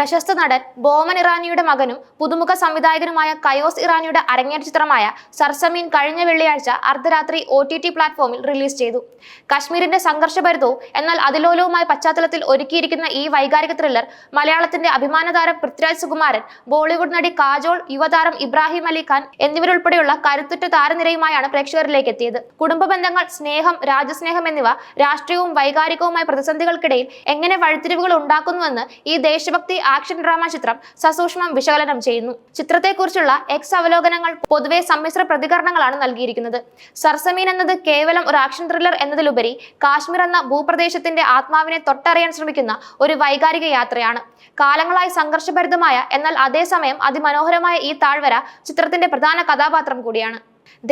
പ്രശസ്ത നടൻ ബോമൻ ഇറാനിയുടെ മകനും പുതുമുഖ സംവിധായകനുമായ കയോസ് ഇറാനിയുടെ അരങ്ങേറ്റ ചിത്രമായ സർസമീൻ കഴിഞ്ഞ വെള്ളിയാഴ്ച അർദ്ധരാത്രി ഒ ടി ടി പ്ലാറ്റ്ഫോമിൽ റിലീസ് ചെയ്തു. കശ്മീരിന്റെ സംഘർഷഭരിതവും എന്നാൽ അതിലോലവുമായ പശ്ചാത്തലത്തിൽ ഒരുക്കിയിരിക്കുന്ന ഈ വൈകാരിക ത്രില്ലർ മലയാളത്തിന്റെ അഭിമാന താരം പൃഥ്വിരാജ് സുകുമാരൻ ബോളിവുഡ് നടി കാജോൾ യുവതാരം ഇബ്രാഹിം അലി ഖാൻ എന്നിവരുൾപ്പെടെയുള്ള കരുത്തുറ്റ താരനിരയുമായാണ് പ്രേക്ഷകരിലേക്ക് എത്തിയത്. കുടുംബ ബന്ധങ്ങൾ സ്നേഹം രാജ്യസ്നേഹം എന്നിവ രാഷ്ട്രീയവും വൈകാരികവുമായ പ്രതിസന്ധികൾക്കിടയിൽ എങ്ങനെ വഴിത്തിരിവുകൾ ഉണ്ടാക്കുന്നുവെന്ന് ഈ ദേശഭക്തി ആക്ഷൻ ഡ്രാമ ചിത്രം സസൂക്ഷ്മം വിശകലനം ചെയ്യുന്നു. ചിത്രത്തെക്കുറിച്ചുള്ള എക്സ് അവലോകനങ്ങൾ പൊതുവെ സമ്മിശ്ര പ്രതികരണങ്ങളാണ് നൽകിയിരിക്കുന്നത്. സർസമീൻ എന്നത് കേവലം ഒരു ആക്ഷൻ ത്രില്ലർ എന്നതിലുപരി കാശ്മീർ എന്ന ഭൂപ്രദേശത്തിന്റെ ആത്മാവിനെ തൊട്ടറിയാൻ ശ്രമിക്കുന്ന ഒരു വൈകാരിക യാത്രയാണ്. കാലങ്ങളായി സംഘർഷഭരിതമായ എന്നാൽ അതേസമയം അതിമനോഹരമായ ഈ താഴ്വര ചിത്രത്തിന്റെ പ്രധാന കഥാപാത്രം കൂടിയാണ്.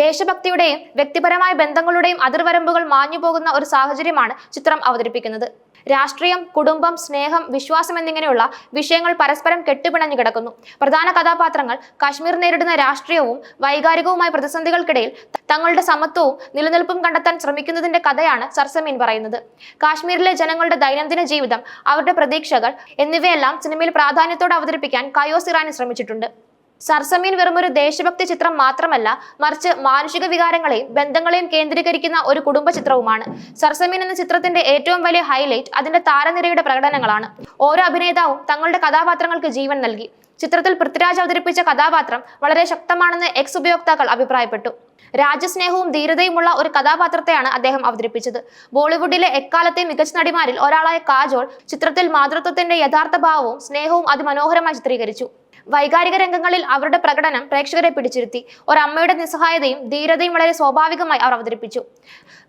ദേശഭക്തിയുടെയും വ്യക്തിപരമായ ബന്ധങ്ങളുടെയും അതിർവരമ്പുകൾ മാഞ്ഞു പോകുന്ന ഒരു സാഹചര്യമാണ് ചിത്രം അവതരിപ്പിക്കുന്നത്. രാഷ്ട്രീയം കുടുംബം സ്നേഹം വിശ്വാസം എന്നിങ്ങനെയുള്ള വിഷയങ്ങൾ പരസ്പരം കെട്ടുപിണഞ്ഞു കിടക്കുന്നു. പ്രധാന കഥാപാത്രങ്ങൾ കാശ്മീർ നേരിടുന്ന രാഷ്ട്രീയവും വൈകാരികവുമായ പ്രതിസന്ധികൾക്കിടയിൽ തങ്ങളുടെ സമത്വവും നിലനിൽപ്പും കണ്ടെത്താൻ ശ്രമിക്കുന്നതിന്റെ കഥയാണ് സർസമീൻ പറയുന്നത്. കാശ്മീരിലെ ജനങ്ങളുടെ ദൈനംദിന ജീവിതം അവരുടെ പ്രതീക്ഷകൾ എന്നിവയെല്ലാം സിനിമയിൽ പ്രാധാന്യത്തോടെ അവതരിപ്പിക്കാൻ കയോസ് ഇറാനി ശ്രമിച്ചിട്ടുണ്ട്. സർസമീൻ വെറുമൊരു ദേശഭക്തി ചിത്രം മാത്രമല്ല മറിച്ച് മാനുഷിക വികാരങ്ങളെയും ബന്ധങ്ങളെയും കേന്ദ്രീകരിക്കുന്ന ഒരു കുടുംബ ചിത്രവുമാണ്. സർസമീൻ എന്ന ചിത്രത്തിന്റെ ഏറ്റവും വലിയ ഹൈലൈറ്റ് അതിന്റെ താരനിരയുടെ പ്രകടനങ്ങളാണ്. ഓരോ അഭിനേതാവും തങ്ങളുടെ കഥാപാത്രങ്ങൾക്ക് ജീവൻ നൽകി. ചിത്രത്തിൽ പൃഥ്വിരാജ് അവതരിപ്പിച്ച കഥാപാത്രം വളരെ ശക്തമാണെന്ന് എക്സ് ഉപയോക്താക്കൾ അഭിപ്രായപ്പെട്ടു. രാജ്യസ്നേഹവും ധീരതയുമുള്ള ഒരു കഥാപാത്രത്തെയാണ് അദ്ദേഹം അവതരിപ്പിച്ചത്. ബോളിവുഡിലെ എക്കാലത്തെ മികച്ച നടിമാരിൽ ഒരാളായ കാജോൾ ചിത്രത്തിൽ മാതൃത്വത്തിന്റെ യഥാർത്ഥ ഭാവവും സ്നേഹവും അതിമനോഹരമായി ചിത്രീകരിച്ചു. വൈകാരിക രംഗങ്ങളിൽ അവരുടെ പ്രകടനം പ്രേക്ഷകരെ പിടിച്ചിരുത്തി. ഒരമ്മയുടെ നിസ്സഹായതയും ധീരതയും വളരെ സ്വാഭാവികമായി അവർ അവതരിപ്പിച്ചു.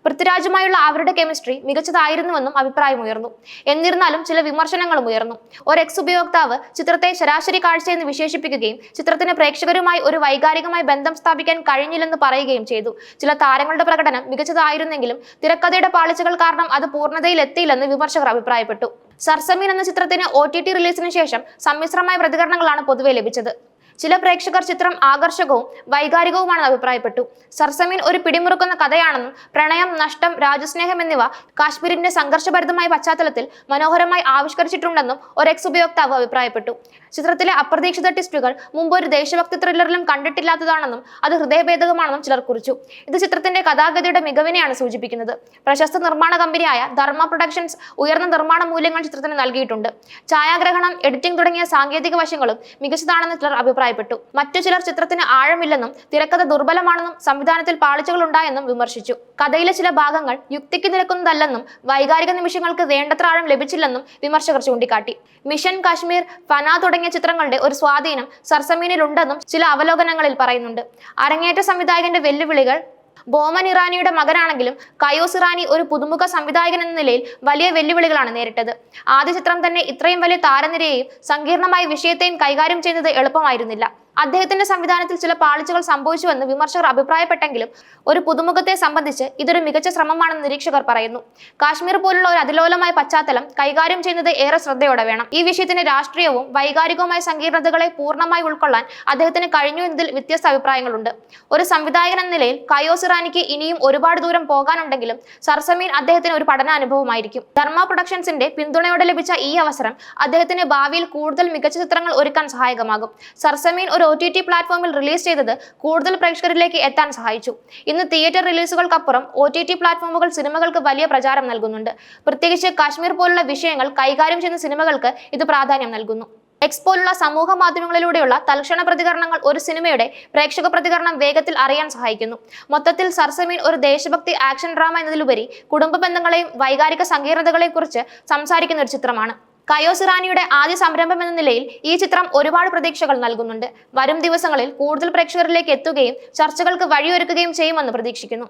പൃഥ്വിരാജുമായുള്ള അവരുടെ കെമിസ്ട്രി മികച്ചതായിരുന്നുവെന്നും അഭിപ്രായമുയർന്നു എന്നിരുന്നാലും ചില വിമർശനങ്ങളും ഉയർന്നു. ഒരു എക്സ് ഉപയോക്താവ് ചിത്രത്തെ ശരാശരി കാഴ്ചയെന്ന് വിശേഷിപ്പിക്കുകയും ചിത്രത്തിന് പ്രേക്ഷകരുമായി ഒരു വൈകാരികമായ ബന്ധം സ്ഥാപിക്കാൻ കഴിഞ്ഞില്ലെന്ന് പറയുകയും ചെയ്തു. ചില താരങ്ങളുടെ പ്രകടനം മികച്ചതായിരുന്നെങ്കിലും തിരക്കഥയുടെ പാളിച്ചകൾ കാരണം അത് പൂർണതയിൽ എത്തിയില്ലെന്ന് വിമർശകർ അഭിപ്രായപ്പെട്ടു. സർസമീൻ എന്ന ചിത്രത്തിന് ഒ ടി ടി റിലീസിന് ശേഷം സമ്മിശ്രമായ പ്രതികരണങ്ങളാണ് പൊതുവെ ലഭിച്ചത്. ചില പ്രേക്ഷകർ ചിത്രം ആകർഷകവും വൈകാരികവുമാണെന്ന് അഭിപ്രായപ്പെട്ടു. സർസമീൻ ഒരു പിടിമുറുക്കുന്ന കഥയാണെന്നും പ്രണയം നഷ്ടം രാജസ്നേഹം എന്നിവ കാശ്മീരിന്റെ സംഘർഷഭരിതമായ പശ്ചാത്തലത്തിൽ മനോഹരമായി ആവിഷ്കരിച്ചിട്ടുണ്ടെന്നും ഒരു എക്സ് ഉപയോക്താവ് അഭിപ്രായപ്പെട്ടു. ചിത്രത്തിലെ അപ്രതീക്ഷിത ട്വിസ്റ്റുകൾ മുമ്പ് ഒരു ദേശഭക്തി ത്രില്ലറിലും കണ്ടിട്ടില്ലാത്തതാണെന്നും അത് ഹൃദയഭേദകമാണെന്നും ചിലർ കുറിച്ചു. ഇത് ചിത്രത്തിന്റെ കഥാഗതിയുടെ മികവിനെയാണ് സൂചിപ്പിക്കുന്നത്. പ്രശസ്ത നിർമ്മാണ കമ്പനിയായ ധർമ്മ പ്രൊഡക്ഷൻസ് ഉയർന്ന നിർമ്മാണ മൂല്യങ്ങൾ ചിത്രത്തിന് നൽകിയിട്ടുണ്ട്. ഛായാഗ്രഹണം എഡിറ്റിംഗ് തുടങ്ങിയ സാങ്കേതിക വശങ്ങളും മികച്ചതാണെന്ന് ചിലർ അഭിപ്രായപ്പെട്ടു മറ്റു ചിലർ ചിത്രത്തിന് ആഴമില്ലെന്നും തിരക്കഥ ദുർബലമാണെന്നും സംവിധാനത്തിൽ പാളിച്ചകൾ ഉണ്ടായെന്നും വിമർശിച്ചു. കഥയിലെ ചില ഭാഗങ്ങൾ യുക്തിക്ക് നിരക്കുന്നതല്ലെന്നും വൈകാരിക നിമിഷങ്ങൾക്ക് വേണ്ടത്ര ആഴം ലഭിച്ചില്ലെന്നും വിമർശകർ ചൂണ്ടിക്കാട്ടി. മിഷൻ കാശ്മീർ ഫന തുടങ്ങിയ ചിത്രങ്ങളുടെ ഒരു സ്വാധീനം സർസമീനിലുണ്ടെന്നും ചില അവലോകനങ്ങളിൽ പറയുന്നുണ്ട്. അരങ്ങേറ്റ സംവിധായകന്റെ വെല്ലുവിളികൾ ബോമൻ ഇറാനിയുടെ മകനാണെങ്കിലും കയോസ് ഇറാനി ഒരു പുതുമുഖ സംവിധായകൻ എന്ന നിലയിൽ വലിയ വെല്ലുവിളികളാണ് നേരിട്ടത്. ആദ്യ ചിത്രം തന്നെ ഇത്രയും വലിയ താരനിരയെയും സങ്കീർണമായ വിഷയത്തെയും കൈകാര്യം ചെയ്യുന്നത് എളുപ്പമായിരുന്നില്ല. അദ്ദേഹത്തിന്റെ സംവിധാനത്തിൽ ചില പാളിച്ചകൾ സംഭവിച്ചുവെന്ന് വിമർശകർ അഭിപ്രായപ്പെട്ടെങ്കിലും ഒരു പുതുമുഖത്തെ സംബന്ധിച്ച് ഇതൊരു മികച്ച ശ്രമമാണെന്ന് നിരീക്ഷകർ പറയുന്നു. കാശ്മീർ പോലുള്ള ഒരു അതിലോലമായ പശ്ചാത്തലം കൈകാര്യം ചെയ്യുന്നത് ഏറെ ശ്രദ്ധയോടെ വേണം. ഈ വിഷയത്തിന്റെ രാഷ്ട്രീയവും വൈകാരികവുമായ സങ്കീർണതകളെ പൂർണമായി ഉൾക്കൊള്ളാൻ അദ്ദേഹത്തിന് കഴിഞ്ഞു എന്നതിൽ വ്യത്യസ്ത അഭിപ്രായങ്ങളുണ്ട്. ഒരു സംവിധായകൻ എന്ന നിലയിൽ കയോസ് ഇറാനിക്ക് ഇനിയും ഒരുപാട് ദൂരം പോകാനുണ്ടെങ്കിലും സർസമീൻ അദ്ദേഹത്തിന് ഒരു പഠനാനുഭവമായിരിക്കും. ധർമ്മ പ്രൊഡക്ഷൻസിന്റെ പിന്തുണയോടെ ലഭിച്ച ഈ അവസരം അദ്ദേഹത്തിന് ഭാവിയിൽ കൂടുതൽ മികച്ച ചിത്രങ്ങൾ ഒരുക്കാൻ സഹായകമാകും. സർസമീൻ ഒരു ഒ ടി ടി പ്ലാറ്റ്ഫോമിൽ റിലീസ് ചെയ്തത് കൂടുതൽ പ്രേക്ഷകരിലേക്ക് എത്താൻ സഹായിച്ചു. ഇന്ന് തിയേറ്റർ റിലീസുകൾക്കപ്പുറം ഒ ടി ടി പ്ലാറ്റ്ഫോമുകൾ സിനിമകൾക്ക് വലിയ പ്രചാരം നൽകുന്നുണ്ട്. പ്രത്യേകിച്ച് കാശ്മീർ പോലുള്ള വിഷയങ്ങൾ കൈകാര്യം ചെയ്യുന്ന സിനിമകൾക്ക് ഇത് പ്രാധാന്യം നൽകുന്നു. എക്സ് പോലുള്ള സമൂഹ മാധ്യമങ്ങളിലൂടെയുള്ള തൽക്ഷണ പ്രതികരണങ്ങൾ ഒരു സിനിമയുടെ പ്രേക്ഷക പ്രതികരണം വേഗത്തിൽ അറിയാൻ സഹായിക്കുന്നു. മൊത്തത്തിൽ സർസമീൻ ഒരു ദേശഭക്തി ആക്ഷൻ ഡ്രാമ എന്നതിലുപരി കുടുംബ ബന്ധങ്ങളെയും വൈകാരിക സങ്കീർണതകളെയും കുറിച്ച് സംസാരിക്കുന്ന ഒരു ചിത്രമാണ്. കയോസ് ഇറാനിയുടെ ആദ്യ സംരംഭം എന്ന നിലയിൽ ഈ ചിത്രം ഒരുപാട് പ്രതീക്ഷകൾ നൽകുന്നുണ്ട്. വരും ദിവസങ്ങളിൽ കൂടുതൽ പ്രേക്ഷകരിലേക്ക് എത്തുകയും ചർച്ചകൾക്ക് വഴിയൊരുക്കുകയും ചെയ്യുമെന്ന് പ്രതീക്ഷിക്കുന്നു.